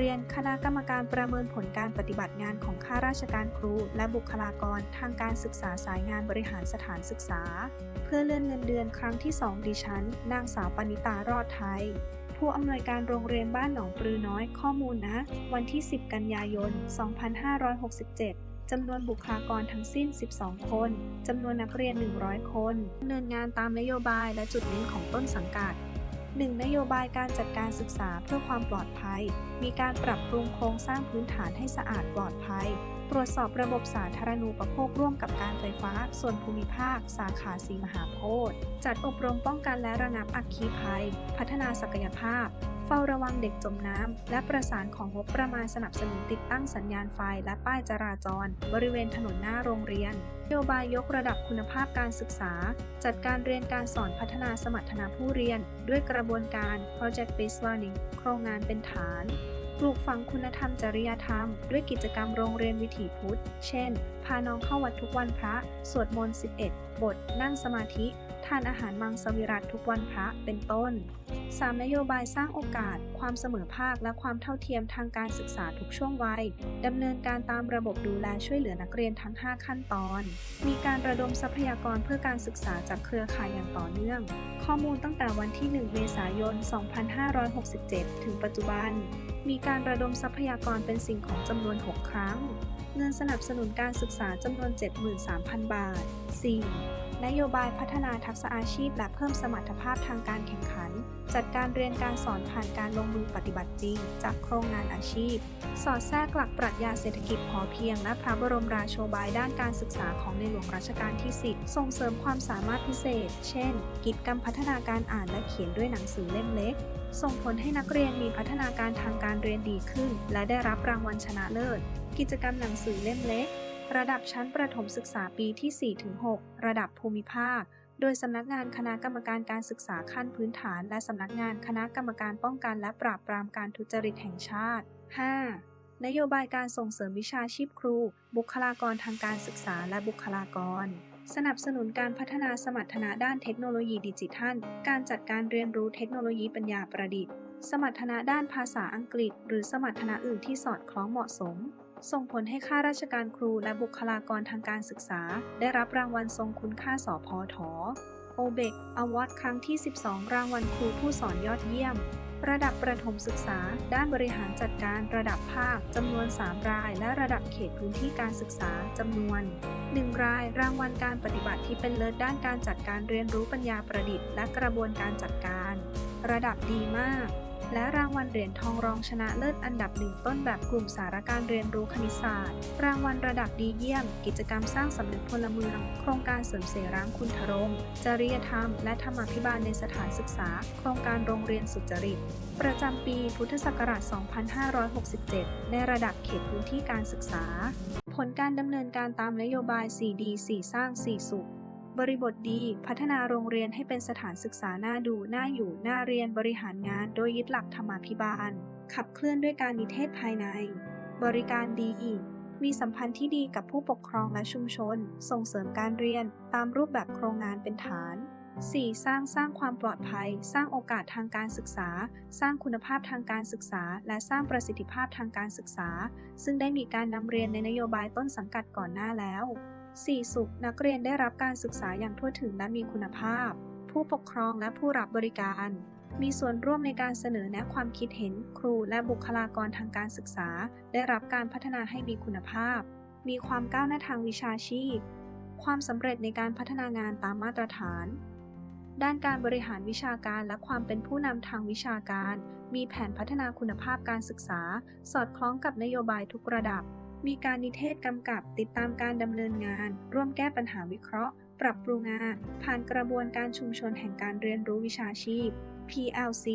เรียน คณะกรรมการประเมินผลการปฏิบัติงานของข้าราชการครู และบุคลากรทางการศึกษาสายงานบริหารสถานศึกษา เพื่อเลื่อนเงินเดือนครั้งที่ 2 ดิฉัน นางสาวปณิตารอดไทย ผู้อำนวยการโรงเรียนบ้านหนองปลือน้อยข้อมูลนะ วันที่ 10 กันยายน 2567จำนวนบุคลากรทั้งสิ้น 12 คน จำนวนนักเรียน 100 คนดำเนินงานตามนโยบายและจุดเน้นของต้นสังกัด 1. นโยบายการจัดการศึกษาเพื่อความปลอดภัย มีการปรับปรุงโครงสร้างพื้นฐานให้สะอาดปลอดภัย ตรวจสอบระบบสาธารณูปโภคร่วมกับการไฟฟ้า ส่วนภูมิภาค สาขาสีมหาโพธิ์จัดอบรมป้องกันและระงับอัคคีภัย พัฒนาศักยภาพ เฝ้าระวังเด็กจมน้ำ และประสานของงบประมาณสนับสนุนติดตั้งสัญญาณไฟและป้ายจราจร บริเวณถนนหน้าโรงเรียนนโยบายยกระดับคุณภาพการศึกษา จัดการเรียนการสอนพัฒนาสมรรถนะผู้เรียน ด้วยกระบวนการ Project Based Learning โครงงานเป็นฐานปลูกฝังคุณธรรมจริยธรรม ด้วยกิจกรรมโรงเรียนวิถีพุทธ เช่น พาน้องเข้าวัดทุกวันพระ สวดมนต์ 11 บท นั่งสมาธิ ทานอาหารมังสวิรัตทุกวันพระ เป็นต้น 3. นโยบายสร้างโอกาส ความเสมอภาคและความเท่าเทียมทางการศึกษาทุกช่วงวัยดำเนินการตามระบบดูแลช่วยเหลือนักเรียนทั้ง 5 ขั้นตอน มีการระดมทรัพยากรเพื่อการศึกษาจากเครือข่ายอย่างต่อเนื่อง ข้อมูลตั้งแต่วันที่ 1 เมษายน 2567 ถึงปัจจุบัน มีการระดมทรัพยากรเป็นสิ่งของจำนวน 6 ครั้ง เงินสนับสนุนการศึกษาจำนวน 73,000 บาท 4. นโยบายพัฒนาทักษะอาชีพและเพิ่มสมรรถภาพทางการแข่งขัน จัดการเรียนการสอนผ่านการลงมือปฏิบัติจริง จากโครงงานอาชีพ สอดแทรกหลักปรัชญาเศรษฐกิจพอเพียง และพระบรมราโชบายด้านการศึกษาของในหลวงรัชกาลที่ 10 ส่งเสริมความสามารถพิเศษ เช่น กิจกรรมพัฒนาการอ่านและเขียนด้วยหนังสือเล่มเล็ก ส่งผลให้นักเรียนมีพัฒนาการทางการเรียนดีขึ้น และได้รับรางวัลชนะเลิศ กิจกรรมหนังสือเล่มเล็ก ระดับชั้นประถมศึกษาปีที่ 4-6 ระดับภูมิภาค โดยสำนักงานคณะกรรมการการศึกษาขั้นพื้นฐาน และสำนักงานคณะกรรมการป้องกันและปราบปรามการทุจริตแห่งชาติ 5. นโยบายการส่งเสริมวิชาชีพครู บุคลากรทางการศึกษาและบุคลากร สนับสนุนการพัฒนาสมรรถนะด้านเทคโนโลยีดิจิทัล การจัดการเรียนรู้เทคโนโลยีปัญญาประดิษฐ์ สมรรถนะด้านภาษาอังกฤษ หรือสมรรถนะอื่นที่สอดคล้องเหมาะสม ส่งผลให้ข้าราชการครูและบุคลากรทางการศึกษา ได้รับรางวัลทรงคุณค่าสพทโอเบกอวอร์ดครั้งที่ 12 รางวัลครูผู้สอนยอดเยี่ยม ระดับประถมศึกษา ด้านบริหารจัดการระดับภาคจำนวน 3 ราย และระดับเขตพื้นที่การศึกษาจำนวน 1 ราย รางวัลการปฏิบัติที่เป็นเลิศด้านการจัดการเรียนรู้ปัญญาประดิษฐ์ และกระบวนการจัดการ ระดับดีมาก และรางวัลเหรียญทองรองชนะเลิศอันดับหนึ่งต้นแบบกลุ่มสารการเรียนรู้คณิตศาสตร์ รางวัลระดับดีเยี่ยม กิจกรรมสร้างสำนึกพลเมือง โครงการเสริมเสร้างคุณธรรม จริยธรรม และธรรมาภิบาลในสถานศึกษา โครงการโรงเรียนสุจริต ประจำปีพุทธศักราช 2567 ในระดับเขตพื้นที่การศึกษา ผลการดำเนินการตามนโยบาย 4D 4สร้าง 4 สุข บริบทดี พัฒนาโรงเรียนให้เป็นสถานศึกษาน่าดูน่าอยู่น่าเรียนบริหารงาน โดยยึดหลักธรรมาภิบาล ขับเคลื่อนด้วยการนิเทศภายใน บริการดี มีสัมพันธ์ที่ดีกับผู้ปกครองและชุมชน ส่งเสริมการเรียน ตามรูปแบบโครงงานเป็นฐาน 4. สร้างสร้างความปลอดภัย สร้างโอกาสทางการศึกษา สร้างคุณภาพทางการศึกษา และสร้างประสิทธิภาพทางการศึกษา ซึ่งได้มีการนำเรียนในนโยบายต้นสังกัดก่อนหน้าแล้ว 4. สุขนักเรียนได้รับการศึกษาอย่างทั่วถึงและมีคุณภาพ ผู้ปกครองและผู้รับบริการ มีส่วนร่วมในการเสนอแนะความคิดเห็น ครูและบุคลากรทางการศึกษา ได้รับการพัฒนาให้มีคุณภาพ มีความก้าวหน้าทางวิชาชีพ ความสำเร็จในการพัฒนางานตามมาตรฐาน ด้านการบริหารวิชาการและความเป็นผู้นำทางวิชาการ มีแผนพัฒนาคุณภาพการศึกษา สอดคล้องกับนโยบายทุกระดับ มีการนิเทศกำกับติดตามการดำเนินงาน ร่วมแก้ปัญหาวิเคราะห์ ปรับปรุงงาน ผ่านกระบวนการชุมชนแห่งการเรียนรู้วิชาชีพ PLC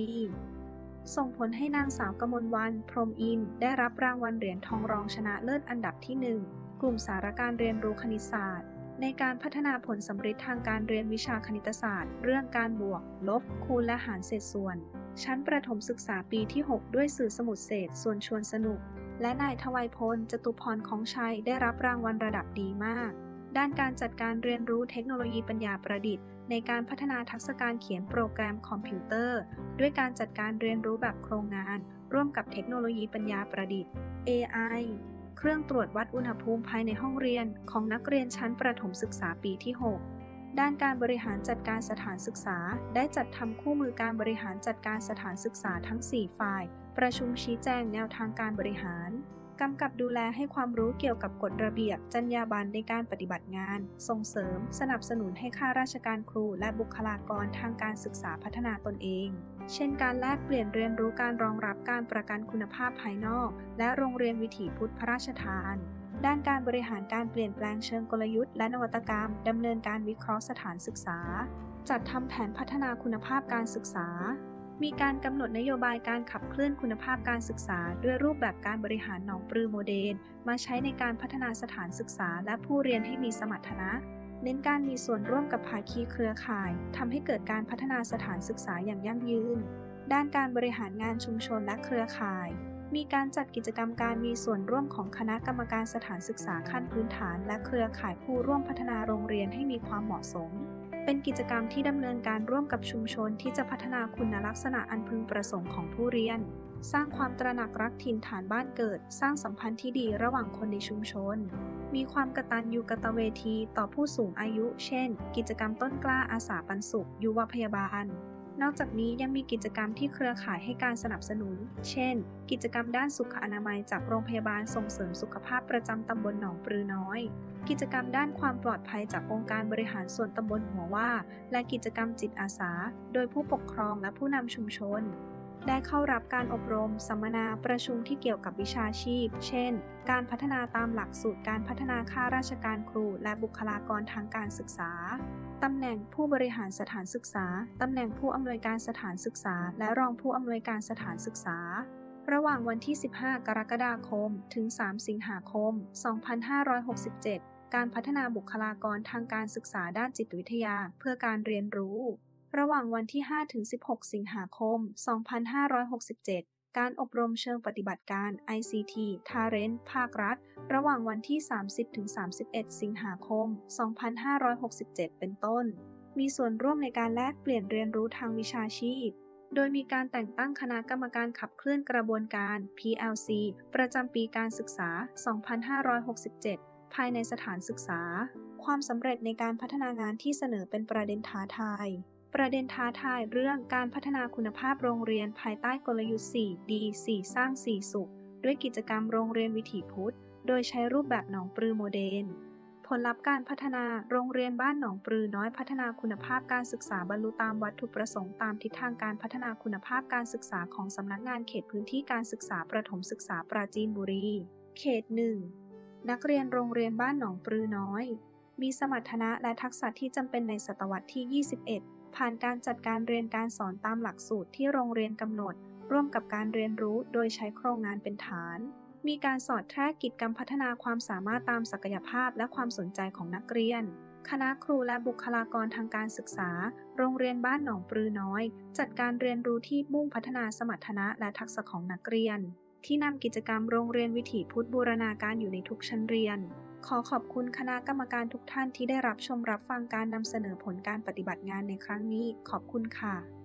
ส่งผลให้นางสาวกมลวันพรมอิน ได้รับรางวัลเหรียญทองรองชนะเลิศอันดับที่ 1 กลุ่มสารการเรียนรู้คณิตศาสตร์ ในการพัฒนาผลสำเร็จทางการเรียนวิชาคณิตศาสตร์ เรื่องการบวก ลบ คูณและหารเศษส่วน ชั้นประถมศึกษาปีที่ 6 ด้วยสื่อสมุดเศษส่วนชวนสนุก และนายทวัยพล จตุพรของชัยได้รับรางวัลระดับดีมาก ด้านการจัดการเรียนรู้เทคโนโลยีปัญญาประดิษฐ์ ในการพัฒนาทักษะการเขียนโปรแกรมคอมพิวเตอร์ ด้วยการจัดการเรียนรู้แบบโครงงาน ร่วมกับเทคโนโลยีปัญญาประดิษฐ์ AI เครื่องตรวจวัดอุณหภูมิภายในห้องเรียนของนักเรียนชั้นประถมศึกษาปีที่ 6ด้านการบริหารจัดการสถานศึกษา ได้จัดทำคู่มือการบริหารจัดการสถานศึกษาทั้ง 4 ฝ่าย ประชุมชี้แจงแนวทางการบริหาร กำกับดูแลให้ความรู้เกี่ยวกับกฎระเบียบ จรรยาบรรณในการปฏิบัติงาน ส่งเสริม สนับสนุนให้ข้าราชการครู และบุคลากรทางการศึกษาพัฒนาตนเอง เช่น การแลกเปลี่ยนเรียนรู้การรองรับการประกันคุณภาพภายนอก และโรงเรียนวิถีพุทธพระราชทาน ด้านการบริหารการเปลี่ยนแปลงเชิงกลยุทธ์และนวัตกรรมดำเนินการวิเคราะห์สถานศึกษา จัดทำแผนพัฒนาคุณภาพการศึกษา มีการกำหนดนโยบายการขับเคลื่อนคุณภาพการศึกษา ด้วยรูปแบบการบริหารหนองปลือโมเดล มาใช้ในการพัฒนาสถานศึกษา และผู้เรียนให้มีสมรรถนะ เน้นการมีส่วนร่วมกับภาคีเครือข่าย ทำให้เกิดการพัฒนาสถานศึกษาอย่างยั่งยืน ด้านการบริหารงานชุมชนและเครือข่าย มีการจัดกิจกรรมการมีส่วนร่วมของคณะกรรมการสถานศึกษาขั้นพื้นฐาน และเครือข่ายผู้ร่วมพัฒนาโรงเรียนให้มีความเหมาะสม เป็นกิจกรรมที่ดำเนินการร่วมกับชุมชนที่จะพัฒนาคุณลักษณะอันพึงประสงค์ของผู้เรียน สร้างความตระหนักรักถิ่นฐานบ้านเกิด สร้างสัมพันธ์ที่ดีระหว่างคนในชุมชน มีความกตัญญูกตเวทีต่อผู้สูงอายุ เช่น กิจกรรมต้นกล้าอาสาปันสุข ยุวพยาบาล นอกจากนี้ยังมีกิจกรรมที่เครือข่ายให้การสนับสนุน เช่น กิจกรรมด้านสุขอนามัยจากโรงพยาบาลส่งเสริมสุขภาพประจำตำบลหนองปลือน้อย กิจกรรมด้านความปลอดภัยจากองค์การบริหารส่วนตำบลหัวว่า และกิจกรรมจิตอาสา โดยผู้ปกครองและผู้นำชุมชน ได้เข้ารับการอบรม สัมมนา ประชุมที่เกี่ยวกับวิชาชีพ เช่น การพัฒนาตามหลักสูตรการพัฒนาข้าราชการครู และบุคลากรทางการศึกษา ตำแหน่งผู้บริหารสถานศึกษา ตำแหน่งผู้อำนวยการสถานศึกษา และรองผู้อำนวยการสถานศึกษา ระหว่างวันที่ 15 กรกฎาคม ถึง 3 สิงหาคม 2567 การพัฒนาบุคลากรทางการศึกษาด้านจิตวิทยา เพื่อการเรียนรู้ ระหว่างวันที่ 5 ถึง 16 สิงหาคม 2567 การอบรมเชิงปฏิบัติการ ICT Talent ภาครัฐ ระหว่างวันที่ 30-31 สิงหาคม 2567 เป็นต้น มีส่วนร่วมในการแลกเปลี่ยนเรียนรู้ทางวิชาชีพ โดยมีการแต่งตั้งคณะกรรมการขับเคลื่อนกระบวนการ PLC ประจำปีการศึกษา 2567 ภายในสถานศึกษา ความสำเร็จในการพัฒนางานที่เสนอเป็นประเด็นท้าทาย ประเด็นท้าทายเรื่องการพัฒนาคุณภาพโรงเรียนภายใต้กลยุทธ์ 4D 4 สร้าง 4 สุข ด้วยกิจกรรมโรงเรียนวิถีพุทธ โดยใช้รูปแบบหนองปลือโมเดล ผลลัพธ์การพัฒนาโรงเรียนบ้านหนองปลือน้อยพัฒนาคุณภาพการศึกษาบรรลุตามวัตถุประสงค์ตามทิศทางการพัฒนาคุณภาพการศึกษาของสำนักงานเขตพื้นที่การศึกษาประถมศึกษาปราจีนบุรี เขต 1 นักเรียนโรงเรียนบ้านหนองปลือน้อย มีสมรรถนะและทักษะที่จำเป็นในศตวรรษที่ 21 ผ่านการจัดการเรียนการสอนตามหลักสูตรที่โรงเรียนกำหนด ร่วมกับการเรียนรู้โดยใช้โครงงานเป็นฐาน มีการสอดแทรกกิจกรรมพัฒนาความสามารถตามศักยภาพและความสนใจของนักเรียน คณะครูและบุคลากรทางการศึกษา โรงเรียนบ้านหนองปลือน้อย จัดการเรียนรู้ที่มุ่งพัฒนาสมรรถนะและทักษะของนักเรียน ที่นำกิจกรรมโรงเรียนวิถีพุทธบูรณาการอยู่ในทุกชั้นเรียน ขอขอบคุณคณะกรรมการทุกท่านที่ได้รับชมรับฟังการนำเสนอผลการปฏิบัติงานในครั้งนี้ ขอบคุณค่ะ